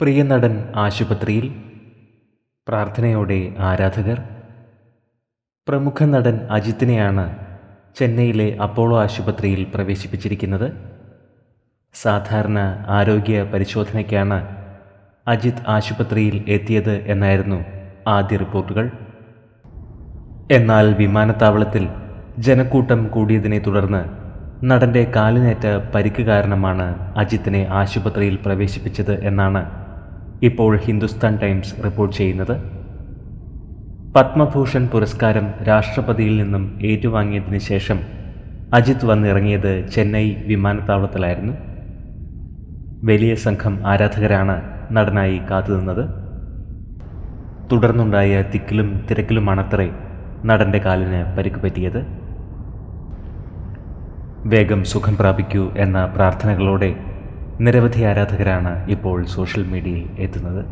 പ്രിയ നടൻ ആശുപത്രിയിൽ പ്രാർത്ഥനയോടെ ആരാധകർ. പ്രമുഖ നടൻ അജിത്തിനെയാണ് ചെന്നൈയിലെ അപ്പോളോ ആശുപത്രിയിൽ പ്രവേശിപ്പിച്ചിരിക്കുന്നത്. സാധാരണ ആരോഗ്യ പരിശോധനയ്ക്കാണ് അജിത് ആശുപത്രിയിൽ എത്തിയത് എന്നായിരുന്നു ആദ്യ റിപ്പോർട്ടുകൾ. എന്നാൽ വിമാനത്താവളത്തിൽ ജനക്കൂട്ടം കൂടിയതിനെ തുടർന്ന് നടന്റെ കാലിനേറ്റ പരിക്ക് കാരണമാണ് അജിത്തിനെ ആശുപത്രിയിൽ പ്രവേശിപ്പിച്ചത് എന്നാണ് ഇപ്പോൾ ഹിന്ദുസ്ഥാൻ ടൈംസ് റിപ്പോർട്ട് ചെയ്യുന്നത്. പത്മഭൂഷൺ പുരസ്കാരം രാഷ്ട്രപതിയിൽ നിന്നും ഏറ്റുവാങ്ങിയതിന് ശേഷം അജിത് വന്നിറങ്ങിയത് ചെന്നൈ വിമാനത്താവളത്തിലായിരുന്നു. വലിയ സംഘം ആരാധകരാണ് നടനായി കാത്തുനിന്നത്. തുടർന്നുണ്ടായ തിക്കിലും തിരക്കിലുമാണത്രേ നടന്റെ കാലിന് പരിക്ക് പറ്റിയത്. വേഗം സുഖം പ്രാപിക്കൂ എന്ന പ്രാർത്ഥനകളോടെ നിരവധി ആരാധകരാണ് ഇപ്പോൾ സോഷ്യൽ മീഡിയയിൽ എത്തുന്നത്.